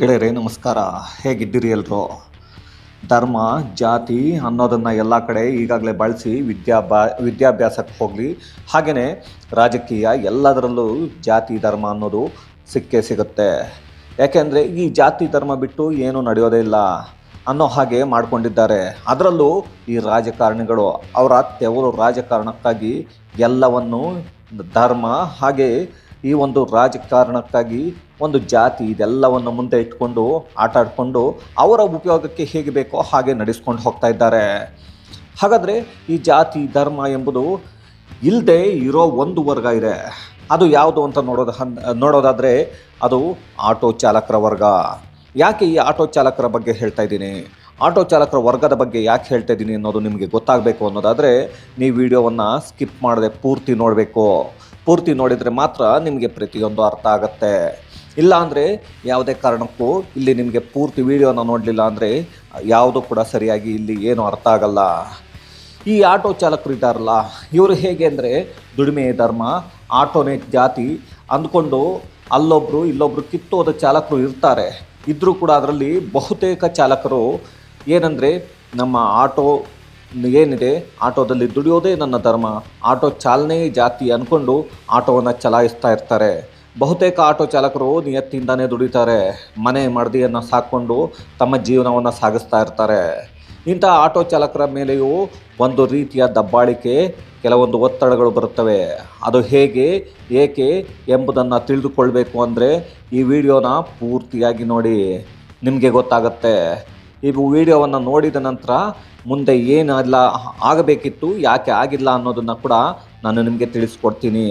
ಗೆಳೆಯರೇ, ನಮಸ್ಕಾರ. ಹೇಗಿದ್ದೀರಿ ಎಲ್ಲರೂ ಧರ್ಮ, ಜಾತಿ ಅನ್ನೋದನ್ನು ಎಲ್ಲ ಕಡೆ ಈಗಾಗಲೇ ಬಳಸಿ ವಿದ್ಯಾಭ್ಯಾ ವಿದ್ಯಾಭ್ಯಾಸಕ್ಕೆ ಹೋಗಲಿ. ಹಾಗೆಯೇ ರಾಜಕೀಯ ಎಲ್ಲದರಲ್ಲೂ ಜಾತಿ, ಧರ್ಮ ಅನ್ನೋದು ಸಿಕ್ಕೇ ಸಿಗುತ್ತೆ. ಯಾಕೆಂದರೆ ಈ ಜಾತಿ, ಧರ್ಮ ಬಿಟ್ಟು ಏನೂ ನಡೆಯೋದೇ ಇಲ್ಲ ಅನ್ನೋ ಹಾಗೆ ಮಾಡಿಕೊಂಡಿದ್ದಾರೆ. ಅದರಲ್ಲೂ ಈ ರಾಜಕಾರಣಿಗಳು ಅವರ ತೆವರು ರಾಜಕಾರಣಕ್ಕಾಗಿ ಎಲ್ಲವನ್ನು ಧರ್ಮ ಹಾಗೆ ಈ ಒಂದು ರಾಜಕಾರಣಕ್ಕಾಗಿ ಒಂದು ಜಾತಿ ಇದೆಲ್ಲವನ್ನು ಮುಂದೆ ಇಟ್ಕೊಂಡು ಆಟ ಆಡಿಕೊಂಡು ಅವರ ಉಪಯೋಗಕ್ಕೆ ಹೇಗೆ ಬೇಕೋ ಹಾಗೆ ನಡೆಸ್ಕೊಂಡು ಹೋಗ್ತಾ ಇದ್ದಾರೆ. ಹಾಗಾದರೆ ಈ ಜಾತಿ ಧರ್ಮ ಎಂಬುದು ಇಲ್ಲದೆ ಇರೋ ಒಂದು ವರ್ಗ ಇದೆ. ಅದು ಯಾವುದು ಅಂತ ನೋಡೋದು ಹನ್, ನೋಡೋದಾದರೆ ಅದು ಆಟೋ ಚಾಲಕರ ವರ್ಗ. ಯಾಕೆ ಈ ಆಟೋ ಚಾಲಕರ ಬಗ್ಗೆ ಹೇಳ್ತಾ ಇದ್ದೀನಿ? ಆಟೋ ಚಾಲಕರ ವರ್ಗದ ಬಗ್ಗೆ ಯಾಕೆ ಹೇಳ್ತಾ ಇದ್ದೀನಿ ಅನ್ನೋದು ನಿಮಗೆ ಗೊತ್ತಾಗಬೇಕು ಅನ್ನೋದಾದರೆ, ನೀವು ವಿಡಿಯೋವನ್ನು ಸ್ಕಿಪ್ ಮಾಡದೆ ಪೂರ್ತಿ ನೋಡಬೇಕು. ಪೂರ್ತಿ ನೋಡಿದರೆ ಮಾತ್ರ ನಿಮಗೆ ಪ್ರತಿಯೊಂದು ಅರ್ಥ ಆಗುತ್ತೆ. ಇಲ್ಲಾಂದರೆ ಯಾವುದೇ ಕಾರಣಕ್ಕೂ ಇಲ್ಲಿ ನಿಮಗೆ ಪೂರ್ತಿ ವಿಡಿಯೋನ ನೋಡಲಿಲ್ಲ ಅಂದರೆ ಯಾವುದು ಕೂಡ ಸರಿಯಾಗಿ ಇಲ್ಲಿ ಏನು ಅರ್ಥ ಆಗಲ್ಲ. ಈ ಆಟೋ ಚಾಲಕರು ಇದ್ದಾರಲ್ಲ, ಇವರು ಹೇಗೆ ಅಂದರೆ ದುಡಿಮೆ ಧರ್ಮ, ಆಟೋನೇ ಜಾತಿ ಅಂದ್ಕೊಂಡು ಅಲ್ಲೊಬ್ಬರು ಇಲ್ಲೊಬ್ಬರು ಕಿತ್ತೋದ ಚಾಲಕರು ಇರ್ತಾರೆ. ಇದ್ದರೂ ಕೂಡ ಅದರಲ್ಲಿ ಬಹುತೇಕ ಚಾಲಕರು ಏನಂದರೆ ನಮ್ಮ ಆಟೋ ಏನಿದೆ ಆಟೋದಲ್ಲಿ ದುಡಿಯೋದೇ ನನ್ನ ಧರ್ಮ. ಆಟೋ ಚಾಲನೆ ಜಾತಿ ಅಂದ್ಕೊಂಡು ಆಟೋವನ್ನು ಚಲಾಯಿಸ್ತಾ ಇರ್ತಾರೆ. ಬಹುತೇಕ ಆಟೋ ಚಾಲಕರು ನಿಯತ್ತಿಂದನೇ ದುಡಿತಾರೆ. ಮನೆ ಮಡದಿಯನ್ನು ಸಾಕ್ಕೊಂಡು ತಮ್ಮ ಜೀವನವನ್ನು ಸಾಗಿಸ್ತಾ ಇರ್ತಾರೆ. ಇಂಥ ಆಟೋ ಚಾಲಕರ ಮೇಲೆಯೂ ಒಂದು ರೀತಿಯ ದಬ್ಬಾಳಿಕೆ ಕೆಲವೊಂದು ಒತ್ತಡಗಳು ಬರುತ್ತವೆ. ಅದು ಹೇಗೆ, ಏಕೆ ಎಂಬುದನ್ನು ತಿಳಿದುಕೊಳ್ಬೇಕು ಅಂದರೆ ಈ ವಿಡಿಯೋನ ಪೂರ್ತಿಯಾಗಿ ನೋಡಿ. ನಿಮಗೆ ಗೊತ್ತಾಗುತ್ತೆ. ಈ ವಿಡಿಯೋವನ್ನು ನೋಡಿದ ನಂತರ ಮುಂದೆ ಏನೆಲ್ಲ ಆಗಬೇಕಿತ್ತು, ಯಾಕೆ ಆಗಿಲ್ಲ ಅನ್ನೋದನ್ನು ಕೂಡ ನಾನು ನಿಮಗೆ ತಿಳಿಸ್ಕೊಡ್ತೀನಿ.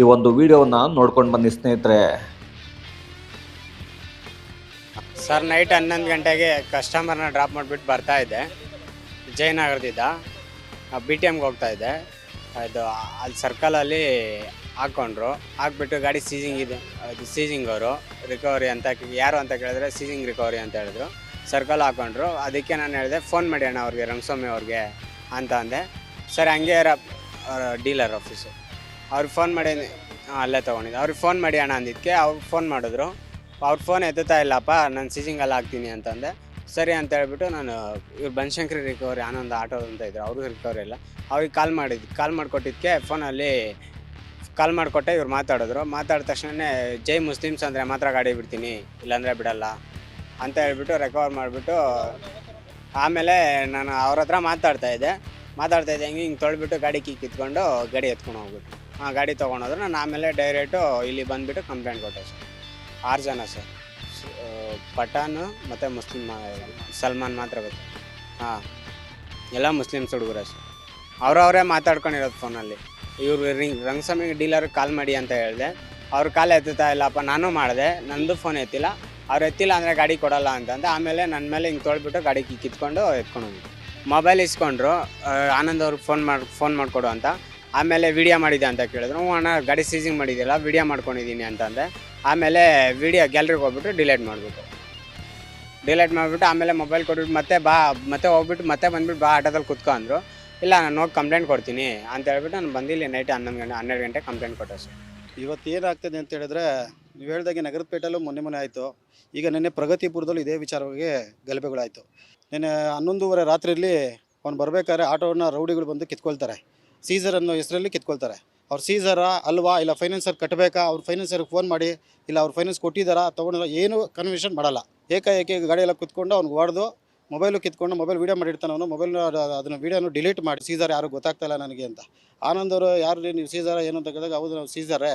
ಈ ಒಂದು ವಿಡಿಯೋವನ್ನು ನೋಡ್ಕೊಂಡು ಬನ್ನಿ ಸ್ನೇಹಿತರೆ. ಸರ್, ನೈಟ್ ಹನ್ನೊಂದು ಗಂಟೆಗೆ ಕಸ್ಟಮರ್ನ ಡ್ರಾಪ್ ಮಾಡಿಬಿಟ್ಟು ಬರ್ತಾ ಇದ್ದೆ. ಜಯನಗರದಿಂದ ಬಿ ಟಿ ಎಮ್ಗೆ ಹೋಗ್ತಾ ಇದ್ದೆ. ಅದು, ಅಲ್ಲಿ ಸರ್ಕಲಲ್ಲಿ ಹಾಕ್ಕೊಂಡ್ರು ಹಾಕ್ಬಿಟ್ಟು ಗಾಡಿ ಸೀಸಿಂಗ್ ಇದೆ. ಅದು ಸೀಸಿಂಗ್ ಅವರು ರಿಕವರಿ ಅಂತ ಯಾರು ಅಂತ ಕೇಳಿದ್ರೆ ಸೀಸಿಂಗ್ ರಿಕವರಿ ಅಂತ ಹೇಳಿದ್ರು. ಸರ್ಕಲ್ ಹಾಕೊಂಡ್ರು. ಅದಕ್ಕೆ ನಾನು ಹೇಳಿದೆ ಫೋನ್ ಮಾಡಿ ಅಣ್ಣ ಅವ್ರಿಗೆ, ರಂಗಸ್ವಾಮಿ ಅವ್ರಿಗೆ, ಅಂತ ಅಂದೆ. ಸರ್, ಹಂಗೆ ಡೀಲರ್ ಆಫೀಸು ಅವ್ರಿಗೆ ಫೋನ್ ಮಾಡಿ ಅಲ್ಲೇ ತೊಗೊಂಡಿದ್ದೆ. ಅವ್ರಿಗೆ ಫೋನ್ ಮಾಡಿ ಅಣ್ಣ ಅಂದಿದ್ದಕ್ಕೆ ಅವ್ರು ಫೋನ್ ಮಾಡಿದ್ರು. ಅವ್ರ ಫೋನ್ ಎತ್ತುತ್ತಾ ಇಲ್ಲಪ್ಪ, ನಾನು ಸೀಸಿಂಗಲ್ಲಿ ಹಾಕ್ತೀನಿ ಅಂತಂದೆ ಸರಿ ಅಂತ ಹೇಳ್ಬಿಟ್ಟು ನಾನು, ಇವ್ರು ಬನಶಂಕರಿ ರಿಕವರಿ ಆನಂದ ಆಟೋ ಅಂತ ಇದ್ರು. ಅವ್ರಿಗೂ ರಿಕವರಿ ಇಲ್ಲ. ಅವ್ರಿಗೆ ಕಾಲ್ ಮಾಡಿದ್ದು ಕಾಲ್ ಮಾಡಿಕೊಟ್ಟಿದ್ದಕ್ಕೆ ಫೋನಲ್ಲಿ ಕಾಲ್ ಮಾಡಿಕೊಟ್ಟೆ, ಇವ್ರು ಮಾತಾಡಿದ್ರು. ಮಾತಾಡಿದ ತಕ್ಷಣವೇ ಜೈ ಮುಸ್ಲಿಮ್ಸ್ ಅಂದರೆ ಮಾತ್ರ ಗಾಡಿ ಬಿಡ್ತೀನಿ, ಇಲ್ಲಾಂದರೆ ಬಿಡಲ್ಲ. ಅಂತ ಹೇಳ್ಬಿಟ್ಟು ರೆಕವರ್ ಮಾಡಿಬಿಟ್ಟು, ಆಮೇಲೆ ನಾನು ಅವ್ರ ಹತ್ರ ಮಾತಾಡ್ತಾ ಇದ್ದೆ. ಮಾತಾಡ್ತಾ ಇದ್ದೆ, ಹಿಂಗೆ ಹಿಂಗೆ ತೊಳ್ಬಿಟ್ಟು ಗಾಡಿ ಕೀ ಕಿತ್ಕೊಂಡು ಗಾಡಿ ಎತ್ಕೊಂಡು ಹೋಗ್ಬಿಟ್ಟು ಹಾಂ ಗಾಡಿ ತೊಗೊಂಡೋದ್ರೆ ನಾನು ಆಮೇಲೆ ಡೈರೆಕ್ಟು ಇಲ್ಲಿ ಬಂದುಬಿಟ್ಟು ಕಂಪ್ಲೇಂಟ್ ಕೊಟ್ಟೆ ಸರ್. ಆರು ಜನ ಸರ್. ಪಠಾನ್ ಮತ್ತು ಮುಸ್ಲಿಮ್ ಸಲ್ಮಾನ್ ಮಾತ್ರ ಗೊತ್ತು. ಹಾಂ, ಎಲ್ಲ ಮುಸ್ಲಿಮ್ಸ್ ಹುಡುಗರೇ ಸರ್. ಅವರವರೇ ಮಾತಾಡ್ಕೊಂಡಿರೋದು ಫೋನಲ್ಲಿ ಇವರು ರಿಂಗ್ ರಂಗಸ್ವಾಮಿ ಡೀಲರ್ಗೆ ಕಾಲ್ ಮಾಡಿ ಅಂತ ಹೇಳಿದೆ. ಅವ್ರ ಕಾಲ್ ಎತ್ತುತ್ತಾ ಇಲ್ಲಪ್ಪ, ನಾನು ಮಾಡಿದೆ, ನಂದು ಫೋನ್ ಎತ್ತಿಲ್ಲ. ಅವ್ರು ಎತ್ತಿಲ್ಲ ಅಂದರೆ ಗಾಡಿ ಕೊಡಲ್ಲ ಅಂತಂದು, ಆಮೇಲೆ ನನ್ನ ಮೇಲೆ ಹಿಂಗೆ ತೊಳ್ಬಿಟ್ಟು ಗಾಡಿ ಕಿತ್ಕೊಂಡು ಎತ್ಕೊಂಡು ಮೊಬೈಲ್ ಇಸ್ಕೊಂಡ್ರು ಆನಂದ್ ಅವ್ರಿಗೆ ಫೋನ್ ಮಾಡಿ ಫೋನ್ ಮಾಡಿಕೊಡು ಅಂತ. ಆಮೇಲೆ ವಿಡಿಯೋ ಮಾಡಿದೆ ಅಂತ ಕೇಳಿದ್ರು. ಹ್ಞೂ ಅಣ್ಣ, ಗಾಡಿ ಸೀಸಿಂಗ್ ಮಾಡಿದ್ದಿಲ್ಲ ವಿಡಿಯೋ ಮಾಡ್ಕೊಂಡಿದ್ದೀನಿ ಅಂತಂದೆ. ಆಮೇಲೆ ವಿಡಿಯೋ ಗ್ಯಾಲ್ರಿಗೆ ಹೋಗ್ಬಿಟ್ಟು ಡಿಲೀಟ್ ಮಾಡಿಬಿಟ್ಟು ಡಿಲೀಟ್ ಮಾಡಿಬಿಟ್ಟು ಆಮೇಲೆ ಮೊಬೈಲ್ ಕೊಟ್ಬಿಟ್ಟು ಮತ್ತೆ ಬಾ, ಮತ್ತೆ ಹೋಗ್ಬಿಟ್ಟು ಮತ್ತೆ ಬಂದ್ಬಿಟ್ಟು ಬಾ ಆಟೋದಲ್ಲಿ ಕುತ್ಕೊ ಅಂದರು. ಇಲ್ಲ, ನಾನು ಹೋಗಿ ಕಂಪ್ಲೇಂಟ್ ಕೊಡ್ತೀನಿ ಅಂತ ಹೇಳ್ಬಿಟ್ಟು ನಾನು ಬಂದಿಲ್ಲಿ ನೈಟ್ ಹನ್ನೊಂದು ಗಂಟೆ, ಹನ್ನೆರಡು ಗಂಟೆ ಕಂಪ್ಲೇಂಟ್ ಕೊಟ್ಟೆ ಸರ್ ಇವತ್ತು ಏನಾಗ್ತದೆ ಅಂತ ಹೇಳಿದ್ರೆ ನೀವು ಹೇಳ್ದಾಗೆ ನಗರದ ಪೇಟೆಲ್ಲೂ ಮೊನ್ನೆ ಮೊನ್ನೆ ಆಯಿತು. ಈಗ ನಿನ್ನೆ ಪ್ರಗತಿಪುರದಲ್ಲೂ ಇದೇ ವಿಚಾರವಾಗಿ ಗಲಭೆಗಳಾಯಿತು. ನಿನ್ನೆ ಹನ್ನೊಂದೂವರೆ ರಾತ್ರಿಯಲ್ಲಿ ಅವ್ನು ಬರಬೇಕಾದ್ರೆ ಆಟೋನ ರೌಡಿಗಳು ಬಂದು ಕಿತ್ಕೊಳ್ತಾರೆ. ಸೀಸರ್ ಅನ್ನೋ ಹೆಸರಲ್ಲಿ ಕಿತ್ಕೊಳ್ತಾರೆ. ಅವ್ರು ಸೀಸರಾ ಅಲ್ವಾ? ಇಲ್ಲ ಫೈನಾನ್ಸರ್ ಕಟ್ಟಬೇಕಾ ಅವ್ರು ಫೈನಾನ್ಸರ್ಗೆ ಫೋನ್ ಮಾಡಿ, ಇಲ್ಲ ಅವ್ರು ಫೈನಾನ್ಸ್ ಕೊಟ್ಟಿದ್ದಾರಾ? ತೊಗೊಂಡಿಲ್ಲ ಏನು ಕನ್ವಿಷನ್ ಮಾಡಲ್ಲ. ಏಕಾಏಕಿ ಗಾಡಿಯೆಲ್ಲ ಕುತ್ಕೊಂಡು ಅವ್ನಿಗೆ ಹೊಡೆದು ಮೊಬೈಲು ಕಿತ್ಕೊಂಡು ಮೊಬೈಲ್ ವೀಡಿಯೋ ಮಾಡಿರ್ತಾನೆ ಅವನು. ಮೊಬೈಲ್ ಅದನ್ನು ವೀಡಿಯೋನು ಡಿಲೀಟ್ ಮಾಡಿ. ಸೀಸರ್ ಯಾರು ಗೊತ್ತಾಗ್ತಾ ಇಲ್ಲ ನನಗೆ ಅಂತ. ಆನಂದ್ ಅವರು ಯಾರು ನೀವು ಸೀಸರ ಏನು ಅಂತ ಕೇಳಿದಾಗ, ಹೌದು, ನಾವು ಸೀಸರೇ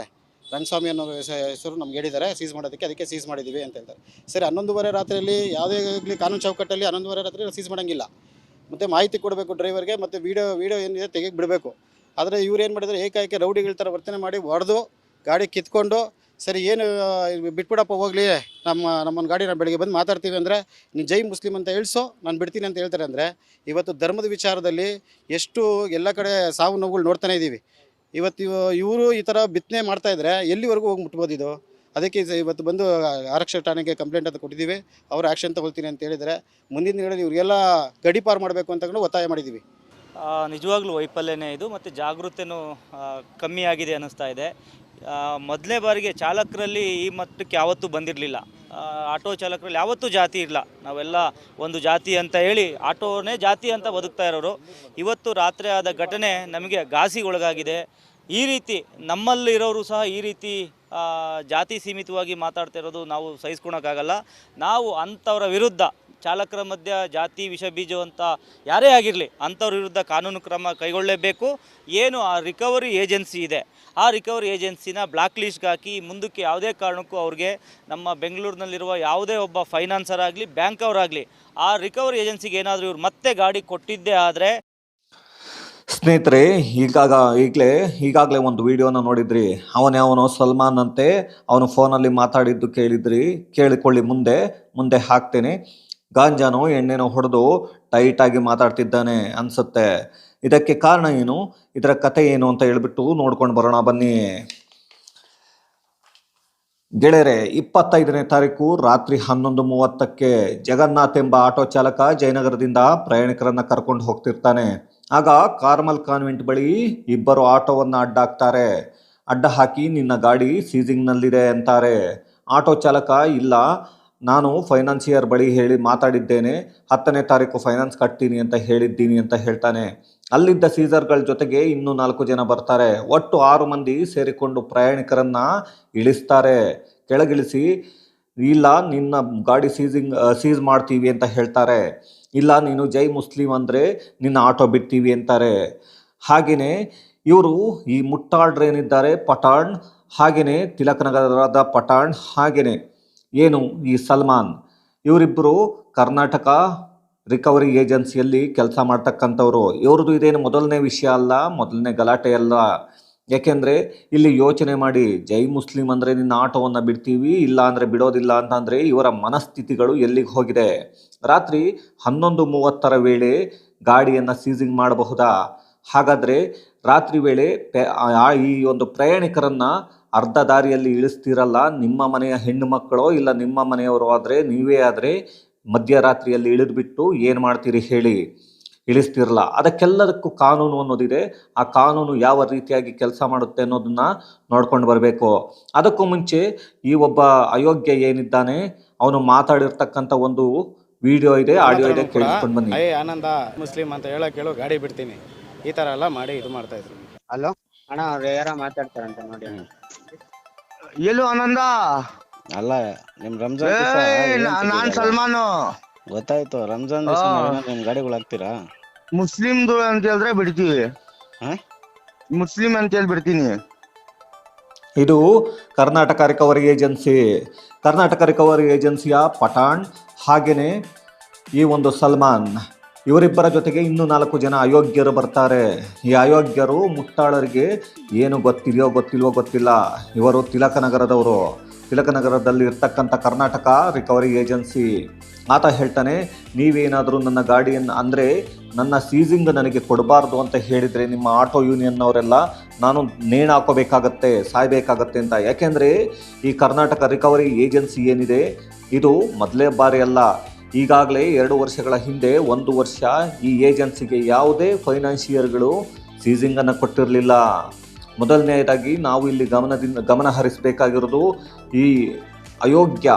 ರಂಗಸ್ವಾಮಿ ಅನ್ನೋ ಹೆಸರು ನಮ್ಗೆ ಹೇಳಿದ್ದಾರೆ ಸೀಸ್ ಮಾಡೋದಕ್ಕೆ ಅದಕ್ಕೆ ಸೀಸ್ ಮಾಡಿದ್ದೀವಿ ಅಂತ ಹೇಳ್ತಾರೆ. ಸರಿ, ಹನ್ನೊಂದುವರೆ ರಾತ್ರಿಯಲ್ಲಿ ಯಾವುದೇ ಆಗಲಿ ಕಾನೂನು ಚೌಕಟ್ಟಲ್ಲಿ ಹನ್ನೊಂದುವರೆ ರಾತ್ರಿ ಸೀಸ್ ಮಾಡೋಂಗಿಲ್ಲ. ಮತ್ತು ಮಾಹಿತಿ ಕೊಡಬೇಕು ಡ್ರೈವರ್ಗೆ ಮತ್ತು ವೀಡಿಯೋ ವೀಡಿಯೋ ಏನಿದೆ ತೆಗೆಗೆ ಬಿಡಬೇಕು. ಆದರೆ ಇವ್ರು ಏನು ಮಾಡಿದ್ರು, ಏಕಾಏಕಿ ರೌಡಿಗಳ ಥರ ವರ್ತನೆ ಮಾಡಿ ಹೊಡೆದು, ಗಾಡಿ ಕಿತ್ಕೊಂಡು, ಸರಿ, ಏನು ಬಿಟ್ಬಿಡಪ್ಪ ಹೋಗಲಿ, ನಮ್ಮ ನಮ್ಮೊಂದು ಗಾಡಿ ನಾನು ಬೆಳಗ್ಗೆ ಬಂದು ಮಾತಾಡ್ತೀವಿ ಅಂದರೆ, ನೀನು ಜೈ ಮುಸ್ಲಿಮ್ ಅಂತ ಹೇಳಿಸೋ, ನಾನು ಬಿಡ್ತೀನಿ ಅಂತ ಹೇಳ್ತಾರೆ ಅಂದರೆ, ಇವತ್ತು ಧರ್ಮದ ವಿಚಾರದಲ್ಲಿ ಎಷ್ಟು ಎಲ್ಲ ಕಡೆ ಸಾವು ನೋವುಗಳು ನೋಡ್ತಾನೆ ಇದ್ದೀವಿ ಇವತ್ತು ಇವ- ಇವರು ಈ ಥರ ಬಿತ್ತನೆ ಮಾಡ್ತಾ ಇದ್ರೆ ಎಲ್ಲಿವರೆಗೂ ಹೋಗಿ ಮುಟ್ಬೋದು ಇದು? ಅದಕ್ಕೆ ಇವತ್ತು ಬಂದು ಆರಕ್ಷಕ ಠಾಣೆಗೆ ಕಂಪ್ಲೇಂಟ್ ಅಂತ ಕೊಟ್ಟಿದ್ದೀವಿ ಅವ್ರು ಆ್ಯಕ್ಷನ್ ತಗೊಳ್ತೀನಿ ಅಂತ ಹೇಳಿದರೆ ಮುಂದಿನ ದಿನಗಳಲ್ಲಿ ಇವರಿಗೆಲ್ಲ ಗಡಿಪಾರು ಮಾಡಬೇಕು ಅಂತ ಕೂಡ ಒತ್ತಾಯ ಮಾಡಿದ್ದೀವಿ ನಿಜವಾಗ್ಲೂ ವೈಫಲ್ಯನೇ ಇದು, ಮತ್ತು ಜಾಗೃತೆಯೂ ಕಮ್ಮಿ ಆಗಿದೆ ಅನ್ನಿಸ್ತಾ ಇದೆ. ಮೊದಲನೇ ಬಾರಿಗೆ ಚಾಲಕರಲ್ಲಿ ಈ ಮಟ್ಟಕ್ಕೆ ಯಾವತ್ತೂ ಬಂದಿರಲಿಲ್ಲ. ಆಟೋ ಚಾಲಕರಲ್ಲಿ ಯಾವತ್ತೂ ಜಾತಿ ಇಲ್ಲ ನಾವೆಲ್ಲ ಒಂದು ಜಾತಿ ಅಂತ ಹೇಳಿ ಆಟೋನೇ ಜಾತಿ ಅಂತ ಬದುಕ್ತಾ ಇರೋರು. ಇವತ್ತು ರಾತ್ರಿ ಆದ ಘಟನೆ ನಮಗೆ ಘಾಸಿಗೊಳಗಾಗಿದೆ. ಈ ರೀತಿ ನಮ್ಮಲ್ಲಿರೋರು ಸಹ ಈ ರೀತಿ ಜಾತಿ ಸೀಮಿತವಾಗಿ ಮಾತಾಡ್ತಿರೋದು ನಾವು ಸಹಿಸ್ಕೊಳಕ್ಕಾಗಲ್ಲ. ನಾವು ಅಂಥವರ ವಿರುದ್ಧ ಚಾಲಕರ ಮಧ್ಯ ಜಾತಿ, ವಿಷ ಬೀಜವಂತ ಯಾರೇ ಆಗಿರಲಿ ಅಂಥವ್ರ ವಿರುದ್ಧ ಕಾನೂನು ಕ್ರಮ ಕೈಗೊಳ್ಳಲೇಬೇಕು. ಏನು ಆ ರಿಕವರಿ ಏಜೆನ್ಸಿ ಇದೆ. ಆ ರಿಕವರಿ ಏಜೆನ್ಸಿನ ಬ್ಲಾಕ್ ಲಿಸ್ಟ್ಗೆ ಹಾಕಿ ಮುಂದಕ್ಕೆ ಯಾವುದೇ ಕಾರಣಕ್ಕೂ ಅವ್ರಿಗೆ ನಮ್ಮ ಬೆಂಗಳೂರಿನಲ್ಲಿರುವ ಯಾವುದೇ ಒಬ್ಬ ಫೈನಾನ್ಸರ್ ಆಗಲಿ, ಬ್ಯಾಂಕ್ ಅವರಾಗಲಿ ಆ ರಿಕವರಿ ಏಜೆನ್ಸಿಗೆ ಏನಾದರೂ ಇವ್ರು ಮತ್ತೆ ಗಾಡಿ ಕೊಟ್ಟಿದ್ದೇ ಆದರೆ ಸ್ನೇಹಿತರೆ, ಈಗಾಗ ಈಗಲೇ ಈಗಾಗಲೇ ಒಂದು ವಿಡಿಯೋನ ನೋಡಿದ್ರಿ. ಅವನೇ ಅವನು ಸಲ್ಮಾನ್ ಅಂತೆ. ಅವನು ಫೋನಲ್ಲಿ ಮಾತಾಡಿದ್ದು ಕೇಳಿದ್ರಿ. ಕೇಳಿಕೊಳ್ಳಿ ಮುಂದೆ ಮುಂದೆ ಹಾಕ್ತೇನೆ. ಗಾಂಜಾನು ಎಣ್ಣೆನೋ ಹೊಡೆದು ಟೈಟಾಗಿ ಮಾತಾಡ್ತಿದ್ದಾನೆ ಅನ್ಸುತ್ತೆ. ಇದಕ್ಕೆ ಕಾರಣ ಏನು? ಇದರ ಕತೆ ಏನು ಅಂತ ಹೇಳ್ಬಿಟ್ಟು ನೋಡ್ಕೊಂಡು ಬರೋಣ, ಬನ್ನಿ. ಗೆಳೆಯರೆ, ಇಪ್ಪತ್ತೈದನೇ ತಾರೀಕು ರಾತ್ರಿ ಹನ್ನೊಂದು ಮೂವತ್ತಕ್ಕೆ ಜಗನ್ನಾಥ್ ಎಂಬ ಆಟೋ ಚಾಲಕ ಜಯನಗರದಿಂದ ಪ್ರಯಾಣಿಕರನ್ನ ಕರ್ಕೊಂಡು ಹೋಗ್ತಿರ್ತಾನೆ. ಆಗ ಕಾರ್ಮಲ್ ಕಾನ್ವೆಂಟ್ ಬಳಿ ಇಬ್ಬರು ಆಟೋವನ್ನು ಅಡ್ಡ ಹಾಕ್ತಾರೆ ಅಡ್ಡ ಹಾಕಿ, ನಿನ್ನ ಗಾಡಿ ಸೀಸಿಂಗ್ನಲ್ಲಿದೆ ಅಂತಾರೆ. ಆಟೋ ಚಾಲಕ, ಇಲ್ಲ ನಾನು ಫೈನಾನ್ಸಿಯರ್ ಬಳಿ ಹೇಳಿ ಮಾತಾಡಿದ್ದೇನೆ, ಹತ್ತನೇ ತಾರೀಕು ಫೈನಾನ್ಸ್ ಕಟ್ತೀನಿ ಅಂತ ಹೇಳಿದ್ದೀನಿ ಅಂತ ಹೇಳ್ತಾನೆ. ಅಲ್ಲಿದ್ದ ಸೀಸರ್ಗಳ ಜೊತೆಗೆ ಇನ್ನೂ ನಾಲ್ಕು ಜನ ಬರ್ತಾರೆ. ಒಟ್ಟು ಆರು ಮಂದಿ ಸೇರಿಕೊಂಡು ಪ್ರಯಾಣಿಕರನ್ನ ಇಳಿಸ್ತಾರೆ. ಕೆಳಗಿಳಿಸಿ, ಇಲ್ಲ, ನಿನ್ನ ಗಾಡಿ ಸೀಸಿಂಗ್ ಸೀಸ್ ಮಾಡ್ತೀವಿ ಅಂತ ಹೇಳ್ತಾರೆ. ಇಲ್ಲ, ನೀನು ಜೈ ಮುಸ್ಲಿಂ ಅಂದರೆ ನಿನ್ನ ಆಟೋ ಬಿಡ್ತೀವಿ ಅಂತಾರೆ. ಹಾಗೆಯೇ ಇವರು ಈ ಮುಟ್ಟಾಳ್ರೇನಿದ್ದಾರೆ ಪಠಾಣ್ ಹಾಗೆಯೇ ತಿಲಕನಗರದ ಪಠಾಣ್ ಹಾಗೆಯೇ ಏನು ಈ ಸಲ್ಮಾನ್? ಇವರಿಬ್ಬರು ಕರ್ನಾಟಕ ರಿಕವರಿ ಏಜೆನ್ಸಿಯಲ್ಲಿ ಕೆಲಸ ಮಾಡ್ತಕ್ಕಂಥವ್ರು. ಇವ್ರದ್ದು ಇದೇನು ಮೊದಲನೇ ವಿಷಯ ಅಲ್ಲ, ಮೊದಲನೇ ಗಲಾಟೆ ಅಲ್ಲ. ಯಾಕೆಂದರೆ ಇಲ್ಲಿ ಯೋಚನೆ ಮಾಡಿ, ಜೈ ಮುಸ್ಲಿಂ ಅಂದರೆ ನಿನ್ನ ಆಟೋವನ್ನು ಬಿಡ್ತೀವಿ, ಇಲ್ಲ ಅಂದರೆ ಬಿಡೋದಿಲ್ಲ ಅಂತಂದರೆ ಇವರ ಮನಸ್ಥಿತಿಗಳು ಎಲ್ಲಿಗೆ ಹೋಗಿದೆ? ರಾತ್ರಿ ಹನ್ನೊಂದು ಮೂವತ್ತರ ವೇಳೆ ಗಾಡಿಯನ್ನು ಸೀಸಿಂಗ್ ಮಾಡಬಹುದಾ? ಹಾಗಾದರೆ ರಾತ್ರಿ ವೇಳೆ ಈ ಒಂದು ಪ್ರಯಾಣಿಕರನ್ನು ಅರ್ಧ ದಾರಿಯಲ್ಲಿ ಇಳಿಸ್ತಿರಲ್ಲ ನಿಮ್ಮ ಮನೆಯ ಹೆಣ್ಣು ಮಕ್ಕಳೋ ಇಲ್ಲ ನಿಮ್ಮ ಮನೆಯವರು ಆದರೆ ನೀವೇ ಆದರೆ ಮಧ್ಯರಾತ್ರಿಯಲ್ಲಿ ಇಳಿದ್ಬಿಟ್ಟು ಏನು ಮಾಡ್ತೀರಿ ಹೇಳಿ? ಇಳಿಸ್ತಿರಲ್ಲ. ಅದಕ್ಕೆಲ್ಲದಕ್ಕೂ ಕಾನೂನು ಅನ್ನೋದಿದೆ. ಆ ಕಾನೂನು ಯಾವ ರೀತಿಯಾಗಿ ಕೆಲಸ ಮಾಡುತ್ತೆ ಅನ್ನೋದನ್ನ ನೋಡ್ಕೊಂಡು ಬರಬೇಕು. ಅದಕ್ಕೂ ಮುಂಚೆ ಈ ಒಬ್ಬ ಅಯೋಗ್ಯ ಏನಿದ್ದಾನೆ ಅವನು ಮಾತಾಡಿರ್ತಕ್ಕಂಥ ಒಂದು ವಿಡಿಯೋ ಇದೆ ಆಡಿಯೋ ಇದೆ ಕೇಳಿಸ್ಕೊಂಡು ಬನ್ನಿ. ಅಯ್ಯ ಆನಂದ ಮುಸ್ಲಿಂ ಅಂತ ಹೇಳೋ ಕೇಳು ಗಾಡಿ ಬಿಡ್ತೀನಿ. ಈ ತರ ಎಲ್ಲ ಮಾಡಿ ಇದು ಮಾಡ್ತಾ ಇದ್ರು. ಹಲೋ? ಅಣ್ಣ ಅವ್ರು ಯಾರ ಮಾತಾಡ್ತಾರಂತ ನೋಡಿ. ಅಣ್ಣ ಎಲ್ಲು ಆನಂದ ಅಲ್ಲ ನಿಮ್ ರಂಜಾನ್ ದಿವ್ಸ ಏಯ್, ಏನ್ ನಾ- ನಾನ್ ತಿಂದಿರಲ್ಲ? ಸಲ್ಮಾನು ಗೊತ್ತಾಯ್ತು ರಂಜಾನ್ ದಿವಸ. ನಿಮ್ ಗಾಡಿಗಳು ಹಾಕ್ತೀರಾ ಮುಸ್ಲಿಮ್ದು ಅಂತ ಹೇಳಿದ್ರೆ ಬಿಡ್ತೀವಿ ಹಾ? ಮುಸ್ಲಿಂ ಅಂತ ಹೇಳಿ ಬಿಡ್ತೀನಿ ಇದು Karnataka recovery agency Karnataka recovery ಏಜೆನ್ಸಿಯ Pathan ಹಾಗೇನೆ ಈ ಒಂದು ಸಲ್ಮಾನ್ ಇವರಿಬ್ಬರ ಜೊತೆಗೆ ಇನ್ನೂ ನಾಲ್ಕು ಜನ ಅಯೋಗ್ಯರು ಬರ್ತಾರೆ. ಈ ಅಯೋಗ್ಯರು ಮುಟ್ಟಾಳರಿಗೆ ಏನು ಗೊತ್ತಿದೆಯೋ ಗೊತ್ತಿಲ್ವೋ ಗೊತ್ತಿಲ್ಲ. ಇವರು ತಿಲಕನಗರದವರು ತಿಲಕನಗರದಲ್ಲಿ ಇರ್ತಕ್ಕಂಥ ಕರ್ನಾಟಕ ರಿಕವರಿ ಏಜೆನ್ಸಿ ಆತ ಹೇಳ್ತಾನೆ, ನೀವೇನಾದರೂ ನನ್ನ ಗಾಡಿಯನ್ನು, ಅಂದರೆ ನನ್ನ ಸೀಸಿಂಗ್ ನನಗೆ ಕೊಡಬಾರ್ದು ಅಂತ ಹೇಳಿದರೆ ನಿಮ್ಮ ಆಟೋ ಯೂನಿಯನ್ನವರೆಲ್ಲ ನಾನು ನೇಣು ಹಾಕೋಬೇಕಾಗತ್ತೆ, ಸಾಯಬೇಕಾಗತ್ತೆ ಅಂತ. ಯಾಕೆಂದರೆ ಈ ಕರ್ನಾಟಕ ರಿಕವರಿ ಏಜೆನ್ಸಿ ಏನಿದೆ, ಇದು ಮೊದಲೇ ಬಾರಿ ಅಲ್ಲ. ಈಗಾಗಲೇ ಎರಡು ವರ್ಷಗಳ ಹಿಂದೆ ಒಂದು ವರ್ಷ ಈ ಏಜೆನ್ಸಿಗೆ ಯಾವುದೇ ಫೈನಾನ್ಷಿಯರ್ಗಳು ಸೀಸಿಂಗನ್ನು ಕೊಟ್ಟಿರಲಿಲ್ಲ. ಮೊದಲನೆಯದಾಗಿ ನಾವು ಇಲ್ಲಿ ಗಮನದಿಂದ ಗಮನ ಹರಿಸಬೇಕಾಗಿರೋದು ಈ ಅಯೋಗ್ಯ,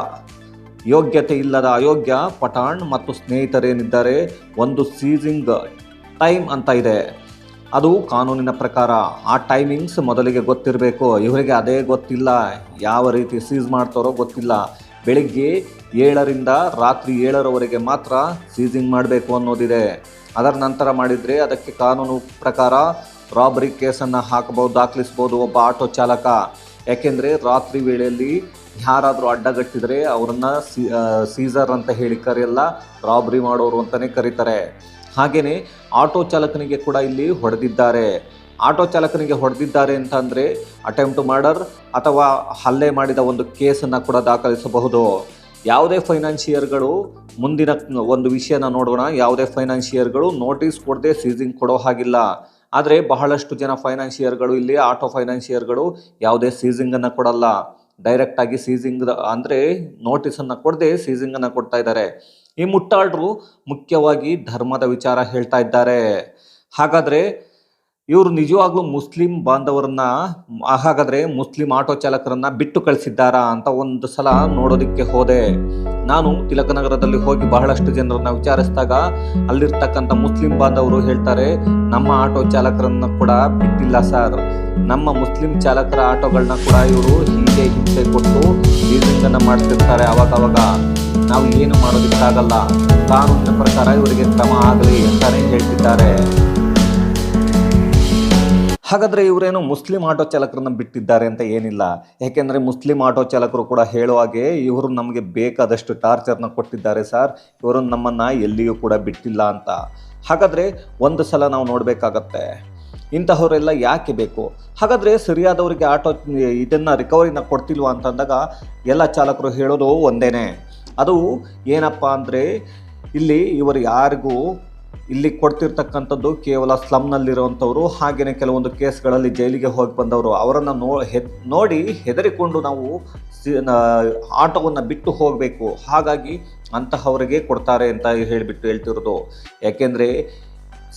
ಯೋಗ್ಯತೆ ಇಲ್ಲದ ಅಯೋಗ್ಯ ಪಠಾಣ್ ಮತ್ತು ಸ್ನೇಹಿತರೇನಿದ್ದಾರೆ? ಒಂದು ಸೀಸಿಂಗ್ ಟೈಮ್ ಅಂತ ಇದೆ. ಅದು ಕಾನೂನಿನ ಪ್ರಕಾರ ಆ ಟೈಮಿಂಗ್ಸ್ ಮೊದಲಿಗೆ ಗೊತ್ತಿರಬೇಕು. ಇವರಿಗೆ ಅದೇ ಗೊತ್ತಿಲ್ಲ. ಯಾವ ರೀತಿ ಸೀಸ್ ಮಾಡ್ತಾರೋ ಗೊತ್ತಿಲ್ಲ. ಬೆಳಿಗ್ಗೆ ಏಳರಿಂದ ರಾತ್ರಿ ಏಳರವರೆಗೆ ಮಾತ್ರ ಸೀಸಿಂಗ್ ಮಾಡಬೇಕು ಅನ್ನೋದಿದೆ. ಅದರ ನಂತರ ಮಾಡಿದರೆ ಅದಕ್ಕೆ ಕಾನೂನು ಪ್ರಕಾರ ರಾಬರಿ ಕೇಸನ್ನು ಹಾಕಬಹುದು ದಾಖಲಿಸ್ಬೋದು ಒಬ್ಬ ಆಟೋ ಚಾಲಕ. ಯಾಕೆಂದರೆ ರಾತ್ರಿ ವೇಳೆಯಲ್ಲಿ ಯಾರಾದರೂ ಅಡ್ಡಗಟ್ಟಿದರೆ ಅವರನ್ನು ಸೀಸರ್ ಅಂತ ಹೇಳಿ ಕರೆಯಲ್ಲ, ರಾಬರಿ ಮಾಡೋರು ಅಂತಲೇ ಕರೀತಾರೆ. ಹಾಗೆಯೇ ಆಟೋ ಚಾಲಕನಿಗೆ ಕೂಡ ಇಲ್ಲಿ ಹೊಡೆದಿದ್ದಾರೆ. ಆಟೋ ಚಾಲಕನಿಗೆ ಹೊಡೆದಿದ್ದಾರೆ ಅಂತಂದರೆ ಅಟೆಂಪ್ಟ್ ಮರ್ಡರ್ ಅಥವಾ ಹಲ್ಲೆ ಮಾಡಿದ ಒಂದು ಕೇಸನ್ನು ಕೂಡ ದಾಖಲಿಸಬಹುದು. ಯಾವುದೇ ಫೈನಾನ್ಷಿಯರ್ಗಳು ಮುಂದಿನ ಒಂದು ವಿಷಯನ ನೋಡೋಣ. ಯಾವುದೇ ಫೈನಾನ್ಷಿಯರ್ಗಳು ನೋಟಿಸ್ ಕೊಡದೆ ಸೀಸಿಂಗ್ ಕೊಡೋ ಹಾಗಿಲ್ಲ. ಆದರೆ ಬಹಳಷ್ಟು ಜನ ಫೈನಾನ್ಷಿಯರ್ಗಳು ಇಲ್ಲಿ ಆಟೋ ಫೈನಾನ್ಷಿಯರ್ಗಳು ಯಾವುದೇ ಸೀಸಿಂಗನ್ನು ಕೊಡಲ್ಲ. ಡೈರೆಕ್ಟಾಗಿ ಸೀಸಿಂಗ್ ಅಂದರೆ ನೋಟಿಸನ್ನು ಕೊಡದೆ ಸೀಸಿಂಗನ್ನು ಕೊಡ್ತಾ ಇದ್ದಾರೆ. ಈ ಮುಟ್ಟಾಳರು ಮುಖ್ಯವಾಗಿ ಧರ್ಮದ ವಿಚಾರ ಹೇಳ್ತಾ ಇದ್ದಾರೆ. ಹಾಗಾದರೆ ಇವರು ನಿಜವಾಗ್ಲೂ ಮುಸ್ಲಿಂ ಬಾಂಧವರನ್ನ ಹಾಗಾದ್ರೆ ಮುಸ್ಲಿಂ ಆಟೋ ಚಾಲಕರನ್ನ ಬಿಟ್ಟು ಕಳಿಸಿದ್ದಾರಾ ಅಂತ ಒಂದು ಸಲ ನೋಡೋದಕ್ಕೆ ಹೋದೆ. ನಾನು ತಿಲಕನಗರದಲ್ಲಿ ಹೋಗಿ ಬಹಳಷ್ಟು ಜನರನ್ನ ವಿಚಾರಿಸಿದಾಗ ಅಲ್ಲಿರ್ತಕ್ಕಂಥ ಮುಸ್ಲಿಂ ಬಾಂಧವರು ಹೇಳ್ತಾರೆ, ನಮ್ಮ ಆಟೋ ಚಾಲಕರನ್ನ ಕೂಡ ಬಿಟ್ಟಿಲ್ಲ ಸರ್. ನಮ್ಮ ಮುಸ್ಲಿಂ ಚಾಲಕರ ಆಟೋಗಳನ್ನ ಕೂಡ ಇವರು ಹಿಂದೆ ಹಿಂಸೆ ಕೊಟ್ಟು ಲೀಸಿಂಗನ್ನ ಮಾಡ್ತಿರ್ತಾರೆ ಅವಾಗ ನಾವು ಏನು ಮಾಡೋದಕ್ಕಾಗಲ್ಲ. ಕಾನೂನಿನ ಪ್ರಕಾರ ಇವರಿಗೆ ಕ್ರಮ ಆಗಲಿ ಅಂತಾನೆ ಹೇಳ್ತಿದ್ದಾರೆ. ಹಾಗಾದ್ರೆ ಇವರೇನು ಮುಸ್ಲಿಂ ಆಟೋ ಚಾಲಕರನ್ನು ಬಿಟ್ಟಿದ್ದಾರೆ ಅಂತ ಏನಿಲ್ಲ. ಯಾಕೆಂದರೆ ಮುಸ್ಲಿಂ ಆಟೋ ಚಾಲಕರು ಕೂಡ ಹೇಳುವಾಗೆ ಇವರು ನಮಗೆ ಬೇಕಾದಷ್ಟು ಟಾರ್ಚರ್ನ ಕೊಟ್ಟಿದ್ದಾರೆ ಸರ್. ಇವರು ನಮ್ಮನ್ನು ಎಲ್ಲಿಯೂ ಕೂಡ ಬಿಟ್ಟಿಲ್ಲ ಅಂತ. ಹಾಗಾದರೆ ಒಂದು ಸಲ ನಾವು ನೋಡಬೇಕಾಗತ್ತೆ. ಇಂತಹವರೆಲ್ಲ ಯಾಕೆ ಬೇಕು? ಹಾಗಾದರೆ ಸರಿಯಾದವರಿಗೆ ಆಟೋ ಇದನ್ನು ರಿಕವರಿನ ಕೊಡ್ತಿಲ್ವಾ ಅಂತಂದಾಗ ಎಲ್ಲ ಚಾಲಕರು ಹೇಳೋದು ಒಂದೇನೆ. ಅದು ಏನಪ್ಪ ಅಂದರೆ ಇಲ್ಲಿ ಇವರು ಯಾರಿಗೂ ಇಲ್ಲಿ ಕೊಡ್ತಿರ್ತಕ್ಕಂಥದ್ದು ಕೇವಲ ಸ್ಲಮ್ನಲ್ಲಿರುವಂಥವ್ರು ಹಾಗೆಯೇ ಕೆಲವೊಂದು ಕೇಸ್ಗಳಲ್ಲಿ ಜೈಲಿಗೆ ಹೋಗಿ ಬಂದವರು. ಅವರನ್ನು ನೋ ಹೆ ನೋಡಿ ಹೆದರಿಕೊಂಡು ನಾವು ಆಟೋವನ್ನು ಬಿಟ್ಟು ಹೋಗಬೇಕು. ಹಾಗಾಗಿ ಅಂತಹವರಿಗೆ ಕೊಡ್ತಾರೆ ಅಂತ ಹೇಳಿಬಿಟ್ಟು ಹೇಳ್ತಿರೋದು. ಯಾಕೆಂದರೆ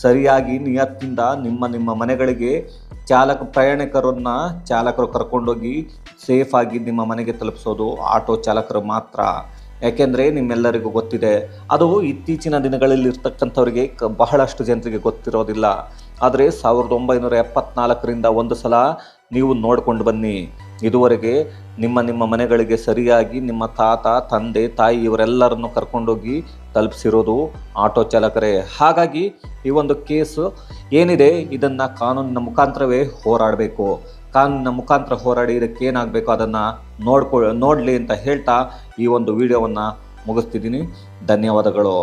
ಸರಿಯಾಗಿ ನಿಯತ್ತಿಂದ ನಿಮ್ಮ ನಿಮ್ಮ ಮನೆಗಳಿಗೆ ಚಾಲಕ ಪ್ರಯಾಣಿಕರನ್ನು ಚಾಲಕರು ಕರ್ಕೊಂಡೋಗಿ ಸೇಫಾಗಿ ನಿಮ್ಮ ಮನೆಗೆ ತಲುಪಿಸೋದು, ಆಟೋ ಚಾಲಕರು ಮಾತ್ರ. ಯಾಕೆಂದರೆ ನಿಮ್ಮೆಲ್ಲರಿಗೂ ಗೊತ್ತಿದೆ, ಅದು ಇತ್ತೀಚಿನ ದಿನಗಳಲ್ಲಿ ಇರ್ತಕ್ಕಂಥವ್ರಿಗೆ ಬಹಳಷ್ಟು ಜನರಿಗೆ ಗೊತ್ತಿರೋದಿಲ್ಲ. ಆದರೆ ಸಾವಿರದ ಒಂಬೈನೂರ ಎಪ್ಪತ್ನಾಲ್ಕರಿಂದ ಒಂದು ಸಲ ನೀವು ನೋಡಿಕೊಂಡು ಬನ್ನಿ. ಇದುವರೆಗೆ ನಿಮ್ಮ ನಿಮ್ಮ ಮನೆಗಳಿಗೆ ಸರಿಯಾಗಿ ನಿಮ್ಮ ತಾತ, ತಂದೆ, ತಾಯಿ ಇವರೆಲ್ಲರನ್ನು ಕರ್ಕೊಂಡೋಗಿ ತಲುಪಿಸಿರೋದು ಆಟೋ ಚಾಲಕರೇ. ಹಾಗಾಗಿ ಈ ಒಂದು ಕೇಸು ಏನಿದೆ ಇದನ್ನು ಕಾನೂನಿನ ಮುಖಾಂತರವೇ ಹೋರಾಡಬೇಕು. ಕಾನೂನಿನ ಮುಖಾಂತರ ಹೋರಾಡಿ ಇದಕ್ಕೆ ಏನಾಗಬೇಕು ಅದನ್ನು ನೋಡ್ಕೊ ನೋಡಲಿ ಅಂತ ಹೇಳ್ತಾ ಈ ಒಂದು ವಿಡಿಯೋವನ್ನು ಮುಗಿಸ್ತಿದ್ದೀನಿ. ಧನ್ಯವಾದಗಳು.